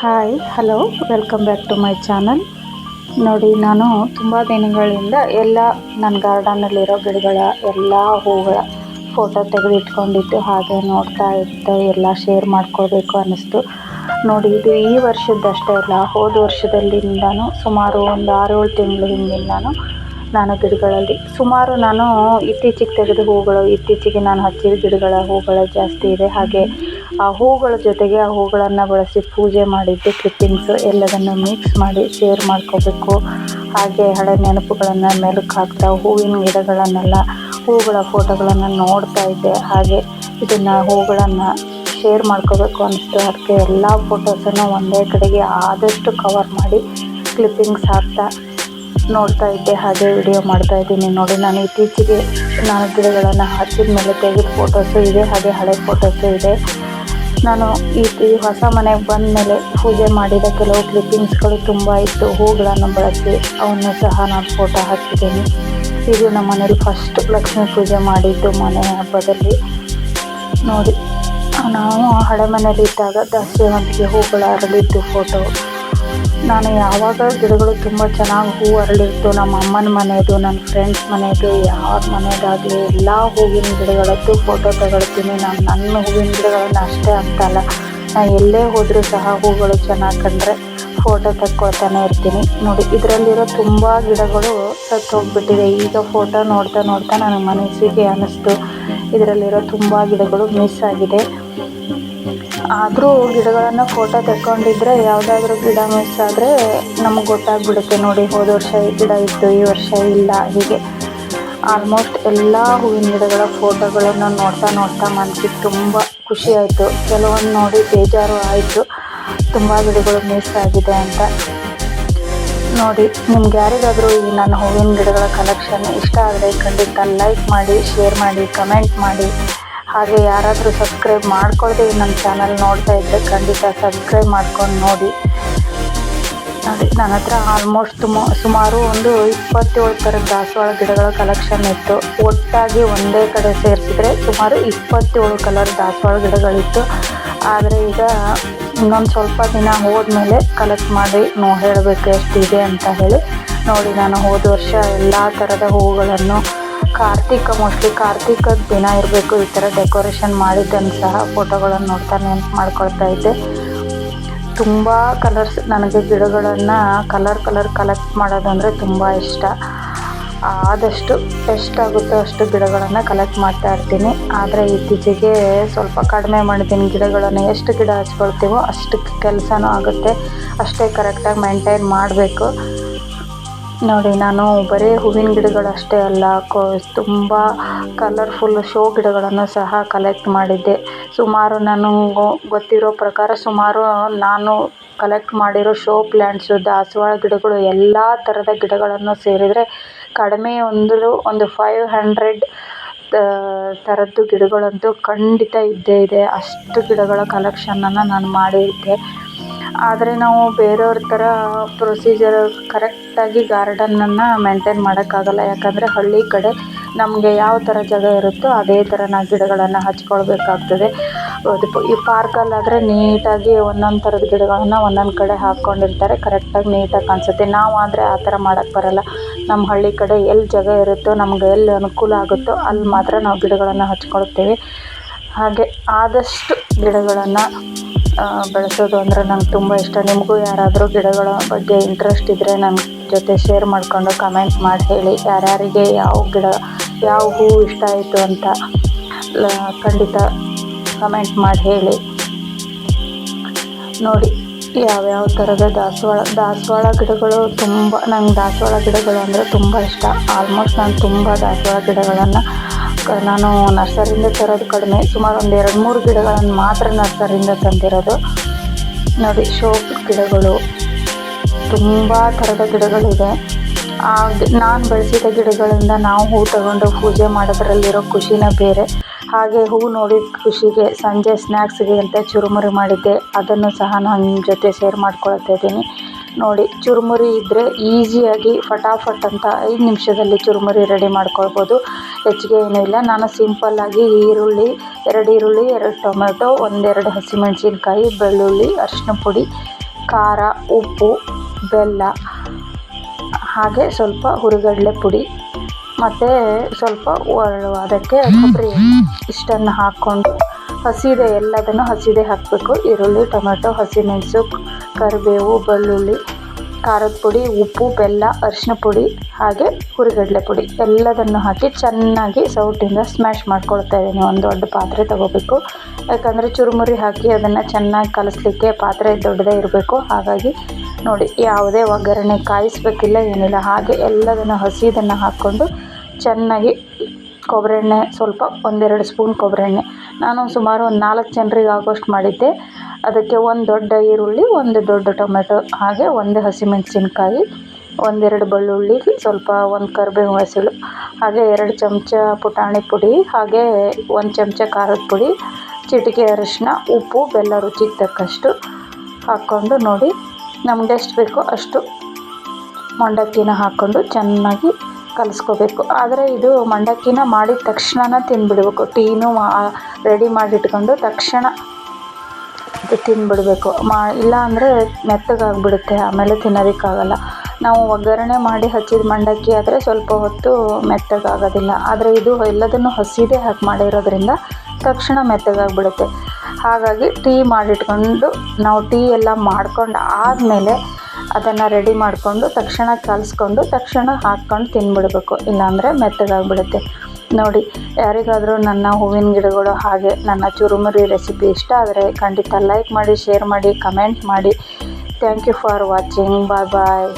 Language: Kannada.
Hi hello welcome back to my channel ನೋಡಿ, ನಾನು ತುಂಬ ದಿನಗಳಿಂದ ಎಲ್ಲ ನನ್ನ ಗಾರ್ಡನಲ್ಲಿರೋ ಗಿಡಗಳ ಎಲ್ಲ ಹೂಗಳ ಫೋಟೋ ತೆಗೆದಿಟ್ಕೊಂಡಿದ್ದು, ಹಾಗೆ ನೋಡ್ತಾ ಇದ್ದೆ, ಎಲ್ಲ ಶೇರ್ ಮಾಡ್ಕೋಬೇಕು ಅನ್ನಿಸ್ತು. ನೋಡಿ, ಇದು ಈ ವರ್ಷದ್ದಷ್ಟೇ ಅಲ್ಲ, ಹೋದ ವರ್ಷದಲ್ಲಿಂದಾನು ಸುಮಾರು ಒಂದು ಆರು ಏಳು ತಿಂಗಳ ಹಿಂದಿಂದನೂ ನಾನು ಗಿಡಗಳಲ್ಲಿ, ಸುಮಾರು ನಾನು ಇತ್ತೀಚೆಗೆ ತೆಗೆದ ಹೂಗಳು, ಇತ್ತೀಚೆಗೆ ನಾನು ಹಚ್ಚಿದ ಗಿಡಗಳ ಹೂಗಳು ಜಾಸ್ತಿ ಇದೆ. ಹಾಗೆ ಆ ಹೂಗಳ ಜೊತೆಗೆ ಆ ಹೂಗಳನ್ನು ಬಳಸಿ ಪೂಜೆ ಮಾಡಿದ್ದು ಕ್ಲಿಪ್ಪಿಂಗ್ಸು ಎಲ್ಲದನ್ನು ಮಿಕ್ಸ್ ಮಾಡಿ ಶೇರ್ ಮಾಡ್ಕೋಬೇಕು. ಹಾಗೆ ಹಳೆ ನೆನಪುಗಳನ್ನು ಮೆಲುಕು ಹಾಕ್ತಾ ಹೂವಿನ ಗಿಡಗಳನ್ನೆಲ್ಲ, ಹೂಗಳ ಫೋಟೋಗಳನ್ನು ನೋಡ್ತಾ ಇದ್ದೆ. ಹಾಗೆ ಇದನ್ನು ಹೂಗಳನ್ನು ಶೇರ್ ಮಾಡ್ಕೋಬೇಕು ಅನಿಸ್ತು ಅದಕ್ಕೆ ಎಲ್ಲ ಫೋಟೋಸನ್ನು ಒಂದೇ ಕಡೆಗೆ ಆದಷ್ಟು ಕವರ್ ಮಾಡಿ ಕ್ಲಿಪ್ಪಿಂಗ್ಸ್ ಹಾಕ್ತಾ ನೋಡ್ತಾ ಇದ್ದೆ. ಹಾಗೆ ವಿಡಿಯೋ ಮಾಡ್ತಾ ಇದ್ದೀನಿ. ನೋಡಿ, ನಾನು ಇತ್ತೀಚೆಗೆ ನಾನು ಗಿಡಗಳನ್ನು ಹಾಕಿದ ಮೇಲೆ ತೆಗೆದ ಫೋಟೋಸು ಇದೆ, ಹಾಗೆ ಹಳೆ ಫೋಟೋಸು ಇದೆ. ನಾನು ಈ ಹೊಸ ಮನೆಗೆ ಬಂದ ಮೇಲೆ ಪೂಜೆ ಮಾಡಿದ ಕೆಲವು ಕ್ಲಿಪ್ಪಿಂಗ್ಸ್ಗಳು ತುಂಬ ಇತ್ತು. ಹೂಗಳನ್ನು ಬಳಸಿ ಅವನ್ನು ಸಹ ನಾನು ಫೋಟೋ ಹಾಕಿದ್ದೀನಿ. ಇದು ನಮ್ಮ ಮನೇಲಿ ಫಸ್ಟ್ ಲಕ್ಷ್ಮೀ ಪೂಜೆ ಮಾಡಿದ್ದು ಮನೆ ಹಬ್ಬದಲ್ಲಿ. ನೋಡಿ, ನಾವು ಹಳೆ ಮನೇಲಿ ಇದ್ದಾಗ ದಾಸ್ಯವಂತಿಗೆ ಹೂಗಳು ಅರಳಿದ್ದು ಫೋಟೋ ನಾನು ಯಾವಾಗ ಗಿಡಗಳು ತುಂಬ ಚೆನ್ನಾಗಿ ಹೂ ಅರಳಿತ್ತು ನಮ್ಮ ಅಮ್ಮನ ಮನೆಯದು ನನ್ನ ಫ್ರೆಂಡ್ಸ್ ಮನೆಯದು ಯಾರ ಮನೆಯದಾಗಲಿ ಎಲ್ಲ ಹೂವಿನ ಗಿಡಗಳದ್ದು ಫೋಟೋ ತಗೊಳ್ತೀನಿ. ನಾನು ನನ್ನ ಹೂವಿನ ಗಿಡಗಳನ್ನು ಅಷ್ಟೇ ಅಂತಲ್ಲ ನಾನು ಎಲ್ಲೇ ಹೋದರೂ ಸಹ ಹೂಗಳು ಚೆನ್ನಾಗಿ ಕಂಡ್ರೆ ಫೋಟೋ ತಕ್ಕೊಳ್ತಾನೆ ಇರ್ತೀನಿ. ನೋಡಿ, ಇದರಲ್ಲಿರೋ ತುಂಬ ಗಿಡಗಳು ಸತ್ತು ಹೋಗ್ಬಿಟ್ಟಿದೆ ಈಗ ಫೋಟೋ ನೋಡ್ತಾ ನೋಡ್ತಾ ನನಗೆ ಮನಸ್ಸಿಗೆ ಅನ್ನಿಸ್ತು ಇದರಲ್ಲಿರೋ ತುಂಬ ಗಿಡಗಳು ಮಿಸ್ ಆಗಿದೆ. ಆದರೂ ಗಿಡಗಳನ್ನು ಫೋಟೋ ತೆಕ್ಕೊಂಡಿದ್ರೆ ಯಾವುದಾದ್ರೂ ಗಿಡ ಮಿಸ್ ಆದರೆ ನಮಗೆ ಗೊತ್ತಾಗ್ಬಿಡುತ್ತೆ ನೋಡಿ, ಹೋದ ವರ್ಷ ಈ ಗಿಡ ಇತ್ತು, ಈ ವರ್ಷ ಇಲ್ಲ, ಹೀಗೆ. ಆಲ್ಮೋಸ್ಟ್ ಎಲ್ಲ ಹೂವಿನ ಗಿಡಗಳ ಫೋಟೋಗಳನ್ನು ನೋಡ್ತಾ ನೋಡ್ತಾ ಮನಸ್ಸಿಗೆ ತುಂಬ ಖುಷಿ ಆಯಿತು. ಕೆಲವೊಂದು ನೋಡಿ ಬೇಜಾರು ಆಯಿತು. ತುಂಬ ಗಿಡಗಳು ಮಿಸ್ ಆಗಿದೆ ಅಂತ. ನೋಡಿ, ನಿಮ್ಗೆ ಯಾರಿಗಾದರೂ ಈ ನನ್ನ ಹೂವಿನ ಗಿಡಗಳ ಕಲೆಕ್ಷನ್ ಇಷ್ಟ ಆದರೆ ಖಂಡಿತ ಲೈಕ್ ಮಾಡಿ ಶೇರ್ ಮಾಡಿ ಕಮೆಂಟ್ ಮಾಡಿ. ಹಾಗೆ ಯಾರಾದರೂ ಸಬ್ಸ್ಕ್ರೈಬ್ ಮಾಡ್ಕೊಳ್ಳದೆ ನನ್ನ ಚಾನಲ್ ನೋಡ್ತಾ ಇದ್ದರೆ ಖಂಡಿತ ಸಬ್ಸ್ಕ್ರೈಬ್ ಮಾಡ್ಕೊಂಡು ನೋಡಿ. ನೋಡಿ ನನ್ನ ಹತ್ರ ಆಲ್ಮೋಸ್ಟ್ ತುಮ ಸುಮಾರು ಒಂದು ಇಪ್ಪತ್ತೇಳು ಥರದ ದಾಸವಾಳ ಗಿಡಗಳ ಕಲೆಕ್ಷನ್ ಇತ್ತು. ಒಟ್ಟಾಗಿ ಒಂದೇ ಕಡೆ ಸೇರಿಸಿದ್ರೆ ಸುಮಾರು ಇಪ್ಪತ್ತೇಳು ಕಲರ್ ದಾಸವಾಳ ಗಿಡಗಳಿತ್ತು. ಆದರೆ ಈಗ ಇನ್ನೊಂದು ಸ್ವಲ್ಪ ದಿನ ಹೋದ್ಮೇಲೆ ಕಲೆಕ್ಟ್ ಮಾಡಿ ನೋ ಹೇಳಬೇಕು ಎಷ್ಟಿದೆ ಅಂತ ಹೇಳಿ. ನೋಡಿ, ನಾನು ಹೋದ ವರ್ಷ ಎಲ್ಲ ಥರದ ಹೂಗಳನ್ನು ಕಾರ್ತಿಕ ಮೋಸ್ಟ್ಲಿ ಕಾರ್ತಿಕದ ದಿನ ಇರಬೇಕು. ಈ ಥರ ಡೆಕೋರೇಷನ್ ಮಾಡಿದ್ದನ್ನು ಸಹ ಫೋಟೋಗಳನ್ನು ನೋಡ್ತಾ ನೆನ್ಪು ಮಾಡ್ಕೊಳ್ತಾ ಇದ್ದೆ. ತುಂಬ ಕಲರ್ಸ್ ನನಗೆ ಗಿಡಗಳನ್ನು ಕಲರ್ ಕಲರ್ ಕಲೆಕ್ಟ್ ಮಾಡೋದಂದರೆ ತುಂಬ ಇಷ್ಟ. ಆದಷ್ಟು ಎಷ್ಟಾಗುತ್ತೋ ಅಷ್ಟು ಗಿಡಗಳನ್ನು ಕಲೆಕ್ಟ್ ಮಾಡ್ತಾ ಇರ್ತೀನಿ. ಆದರೆ ಇತ್ತೀಚೆಗೆ ಸ್ವಲ್ಪ ಕಡಿಮೆ ಮಾಡಿದ್ದೀನಿ ಗಿಡಗಳನ್ನು. ಎಷ್ಟು ಗಿಡ ಹಚ್ಕೊಳ್ತೀವೋ ಅಷ್ಟು ಕೆಲಸನೂ ಆಗುತ್ತೆ. ಅಷ್ಟೇ ಕರೆಕ್ಟಾಗಿ ಮೇಂಟೈನ್ ಮಾಡಬೇಕು. ನೋಡಿ, ನಾನು ಬರೀ ಹೂವಿನ ಗಿಡಗಳಷ್ಟೇ ಅಲ್ಲ, ಕೊ, ತುಂಬ ಕಲರ್ಫುಲ್ ಶೋ ಗಿಡಗಳನ್ನು ಸಹ ಕಲೆಕ್ಟ್ ಮಾಡಿದ್ದೆ. ಸುಮಾರು ನಾನು ಗೊತ್ತಿರೋ ಪ್ರಕಾರ ಸುಮಾರು ನಾನು ಕಲೆಕ್ಟ್ ಮಾಡಿರೋ ಶೋ ಪ್ಲ್ಯಾಂಟ್ಸು ದಾಸವಾಳ ಗಿಡಗಳು, ಎಲ್ಲ ಥರದ ಗಿಡಗಳನ್ನು ಸೇರಿದರೆ ಕಡಿಮೆ ಒಂದು ಒಂದು ಫೈವ್ ಹಂಡ್ರೆಡ್ ಥರದ್ದು ಗಿಡಗಳಂತೂ ಖಂಡಿತ ಇದ್ದೇ ಇದೆ. ಅಷ್ಟು ಗಿಡಗಳ ಕಲೆಕ್ಷನನ್ನು ನಾನು ಮಾಡಿದ್ದೆ. ಆದರೆ ನಾವು ಬೇರೆಯವ್ರ ಥರ ಪ್ರೊಸೀಜರ್ ಕರೆಕ್ಟಾಗಿ ಗಾರ್ಡನನ್ನು ಮೇಂಟೈನ್ ಮಾಡೋಕ್ಕಾಗಲ್ಲ. ಯಾಕಂದರೆ ಹಳ್ಳಿ ಕಡೆ ನಮಗೆ ಯಾವ ಥರ ಜಾಗ ಇರುತ್ತೋ ಅದೇ ಥರ ನಾವು ಗಿಡಗಳನ್ನು ಹಚ್ಕೊಳ್ಬೇಕಾಗ್ತದೆ. ಈ ಪಾರ್ಕಲ್ಲಾದರೆ ನೀಟಾಗಿ ಒಂದೊಂದು ಥರದ ಗಿಡಗಳನ್ನು ಒಂದೊಂದು ಕಡೆ ಹಾಕ್ಕೊಂಡಿರ್ತಾರೆ ಕರೆಕ್ಟಾಗಿ ನೀಟಾಗಿ ಕಾಣಿಸುತ್ತೆ. ನಾವು ಆದರೆ ಆ ಥರ ಮಾಡೋಕ್ಕೆ ಬರಲ್ಲ. ನಮ್ಮ ಹಳ್ಳಿ ಕಡೆ ಎಲ್ಲಿ ಜಾಗ ಇರುತ್ತೋ, ನಮ್ಗೆ ಎಲ್ಲಿ ಅನುಕೂಲ ಆಗುತ್ತೋ ಅಲ್ಲಿ ಮಾತ್ರ ನಾವು ಗಿಡಗಳನ್ನು ಹಚ್ಕೊಳ್ತೇವೆ. ಹಾಗೆ ಆದಷ್ಟು ಗಿಡಗಳನ್ನು ಬೆಳೆಸೋದು ಅಂದರೆ ನಂಗೆ ತುಂಬ ಇಷ್ಟ. ನಿಮಗೂ ಯಾರಾದರೂ ಗಿಡಗಳ ಬಗ್ಗೆ ಇಂಟ್ರೆಸ್ಟ್ ಇದ್ದರೆ ನನ್ನ ಜೊತೆ ಶೇರ್ ಮಾಡಿಕೊಂಡು ಕಮೆಂಟ್ ಮಾಡಿ ಹೇಳಿ. ಯಾರ್ಯಾರಿಗೆ ಯಾವ ಗಿಡ, ಯಾವ ಹೂವು ಇಷ್ಟ ಆಯಿತು ಅಂತ ಖಂಡಿತ ಕಮೆಂಟ್ ಮಾಡಿ ಹೇಳಿ. ನೋಡಿ ಯಾವ್ಯಾವ ಥರದ ದಾಸವಾಳ ದಾಸವಾಳ ಗಿಡಗಳು ತುಂಬ, ನಂಗೆ ದಾಸವಾಳ ಗಿಡಗಳು ಅಂದರೆ ತುಂಬ ಇಷ್ಟ. ಆಲ್ಮೋಸ್ಟ್ ನಾನು ತುಂಬ ದಾಸವಾಳ ಗಿಡಗಳನ್ನು ನಾನು ನರ್ಸರಿಯಿಂದ ತರೋದು ಕಡಿಮೆ. ಸುಮಾರು ಒಂದು ಎರಡು ಮೂರು ಗಿಡಗಳನ್ನು ಮಾತ್ರ ನರ್ಸರಿಯಿಂದ ತಂದಿರೋದು. ನೋಡಿ ಶೋ ಗಿಡಗಳು. ತುಂಬ ಥರದ ಆ ನಾನು ಬೆಳೆಸಿದ ಗಿಡಗಳಿಂದ ನಾವು ಹೂ ತಗೊಂಡು ಪೂಜೆ ಮಾಡೋದ್ರಲ್ಲಿರೋ ಖುಷಿನ ಬೇರೆ. ಹಾಗೆ ಹೂ ನೋಡಿದ ಖುಷಿಗೆ ಸಂಜೆ ಸ್ನ್ಯಾಕ್ಸ್ಗೆ ಅಂತ ಚುರುಮುರಿ ಮಾಡಿದ್ದೆ. ಅದನ್ನು ಸಹ ನಾನು ನಿಮ್ಮ ಜೊತೆ ಶೇರ್ ಮಾಡ್ಕೊಳ್ತಾ ಇದ್ದೀನಿ. ನೋಡಿ ಚುರುಮುರಿ ಇದ್ದರೆ ಈಸಿಯಾಗಿ ಫಟಾಫಟ್ ಅಂತ ಐದು ನಿಮಿಷದಲ್ಲಿ ಚುರುಮುರಿ ರೆಡಿ ಮಾಡ್ಕೊಳ್ಬೋದು. ಹೆಚ್ಚಿಗೆ ಏನೂ ಇಲ್ಲ. ನಾನು ಸಿಂಪಲ್ಲಾಗಿ ಈರುಳ್ಳಿ ಎರಡು ಈರುಳ್ಳಿ ಎರಡು ಟೊಮೆಟೊ ಒಂದೆರಡು ಹಸಿಮೆಣಸಿನ್ಕಾಯಿ ಬೆಳ್ಳುಳ್ಳಿ ಅರಿಶಿನ ಪುಡಿ ಖಾರ ಉಪ್ಪು ಬೆಲ್ಲ ಹಾಗೆ ಸ್ವಲ್ಪ ಹುರಿಗಡಲೆ ಪುಡಿ ಮತ್ತು ಸ್ವಲ್ಪ ಅದಕ್ಕೆ ಕೊಬ್ಬರಿ ಇಷ್ಟನ್ನು ಹಾಕ್ಕೊಂಡು ಹಸಿದೆ ಎಲ್ಲದನ್ನು ಹಸಿದೆ ಹಾಕಬೇಕು. ಈರುಳ್ಳಿ ಟೊಮೆಟೊ ಹಸಿಮೆಣಸು ಕರಿಬೇವು, ಬೆಳ್ಳುಳ್ಳಿ, ಖಾರದ ಪುಡಿ, ಉಪ್ಪು, ಬೆಲ್ಲ, ಅರಿಶಿನ ಪುಡಿ, ಹಾಗೆ ಹುರಿಗಡಲೆ ಪುಡಿ. ಎಲ್ಲದನ್ನು ಹಾಕಿ ಚೆನ್ನಾಗಿ ಸೌಟಿಂದ ಸ್ಮ್ಯಾಶ್ ಮಾಡ್ಕೊಳ್ತಾ ಇದ್ದೀನಿ. ಒಂದು ದೊಡ್ಡ ಪಾತ್ರೆ ತಗೋಬೇಕು. ಯಾಕಂದರೆ ಚುರುಮುರಿ ಹಾಕಿ ಅದನ್ನು ಚೆನ್ನಾಗಿ ಕಲಿಸ್ಲಿಕ್ಕೆ ಪಾತ್ರೆ ದೊಡ್ಡದೇ ಇರಬೇಕು. ಹಾಗಾಗಿ ನೋಡಿ, ಯಾವುದೇ ಒಗ್ಗರಣೆ ಕಾಯಿಸ್ಬೇಕಿಲ್ಲ, ಏನಿಲ್ಲ. ಹಾಗೆ ಎಲ್ಲದನ್ನು ಹಸಿದನ್ನು ಹಾಕ್ಕೊಂಡು ಚೆನ್ನಾಗಿ ಕೊಬ್ಬರಿ ಎಣ್ಣೆ ಸ್ವಲ್ಪ ಒಂದೆರಡು ಸ್ಪೂನ್ ಕೊಬ್ಬರಿ ಎಣ್ಣೆ ನಾನು ಸುಮಾರು ಒಂದು ನಾಲ್ಕು ಜನರಿಗೆ ಆಗೋಷ್ಟು ಮಾಡಿದ್ದೆ. ಅದಕ್ಕೆ ಒಂದು ದೊಡ್ಡ ಈರುಳ್ಳಿ, ಒಂದು ದೊಡ್ಡ ಟೊಮೆಟೊ, ಹಾಗೆ ಒಂದು ಹಸಿಮೆಣಸಿನ್ಕಾಯಿ, ಒಂದೆರಡು ಬೆಳ್ಳುಳ್ಳಿ, ಸ್ವಲ್ಪ ಒಂದು ಕರಿಬೇವು ಹಸಿಳು, ಹಾಗೆ ಎರಡು ಚಮಚ ಪುಟಾಣಿ ಪುಡಿ, ಹಾಗೆ ಒಂದು ಚಮಚ ಖಾರದ ಪುಡಿ, ಚಿಟಿಕೆ ಅರಿಶಿನ ಉಪ್ಪು, ಬೆಲ್ಲ ರುಚಿಗೆ ತಕ್ಕಷ್ಟು ಹಾಕ್ಕೊಂಡು ನೋಡಿ ನಮ್ಗೆ ಎಷ್ಟು ಬೇಕೋ ಅಷ್ಟು ಮಂಡಕ್ಕಿನ ಹಾಕ್ಕೊಂಡು ಚೆನ್ನಾಗಿ ಕಲಿಸ್ಕೋಬೇಕು. ಆದರೆ ಇದು ಮಂಡಕ್ಕಿನ ಮಾಡಿದ ತಕ್ಷಣ ತಿಂದ್ಬಿಡ್ಬೇಕು ಟೀನು ರೆಡಿ ಮಾಡಿಟ್ಕೊಂಡು ತಕ್ಷಣ ತಿಂದ್ಬಿಡಬೇಕು ಮಾ ಇಲ್ಲ ಅಂದರೆ ಮೆತ್ತಗಾಗ್ಬಿಡುತ್ತೆ, ಆಮೇಲೆ ತಿನ್ನೋದಕ್ಕಾಗಲ್ಲ. ನಾವು ಒಗ್ಗರಣೆ ಮಾಡಿ ಹಚ್ಚಿದ ಮಂಡಕ್ಕಿ ಆದರೆ ಸ್ವಲ್ಪ ಹೊತ್ತು ಮೆತ್ತಗಾಗೋದಿಲ್ಲ. ಆದರೆ ಇದು ಎಲ್ಲದನ್ನು ಹಸಿದೇ ಹಾಕಿ ಮಾಡಿರೋದ್ರಿಂದ ತಕ್ಷಣ ಮೆತ್ತಗಾಗ್ಬಿಡುತ್ತೆ. ಹಾಗಾಗಿ ಟೀ ಮಾಡಿಟ್ಕೊಂಡು ನಾವು ಟೀ ಎಲ್ಲ ಮಾಡ್ಕೊಂಡು ಆದಮೇಲೆ ಅದನ್ನು ರೆಡಿ ಮಾಡಿಕೊಂಡು ತಕ್ಷಣ ಕಲಿಸ್ಕೊಂಡು ತಕ್ಷಣ ಹಾಕ್ಕೊಂಡು ತಿನ್ಬಿಡ್ಬೇಕು. ಇಲ್ಲಾಂದರೆ ಮೆತ್ತಗಾಗ್ಬಿಡುತ್ತೆ. ನೋಡಿ, ಯಾರಿಗಾದರೂ ನನ್ನ ಹೂವಿನ ಗಿಡಗಳು ಹಾಗೆ ನನ್ನ ಚುರುಮುರಿ ರೆಸಿಪಿ ಇಷ್ಟ ಆದರೆ ಖಂಡಿತ ಲೈಕ್ ಮಾಡಿ ಶೇರ್ ಮಾಡಿ ಕಮೆಂಟ್ ಮಾಡಿ. Thank you for watching bye bye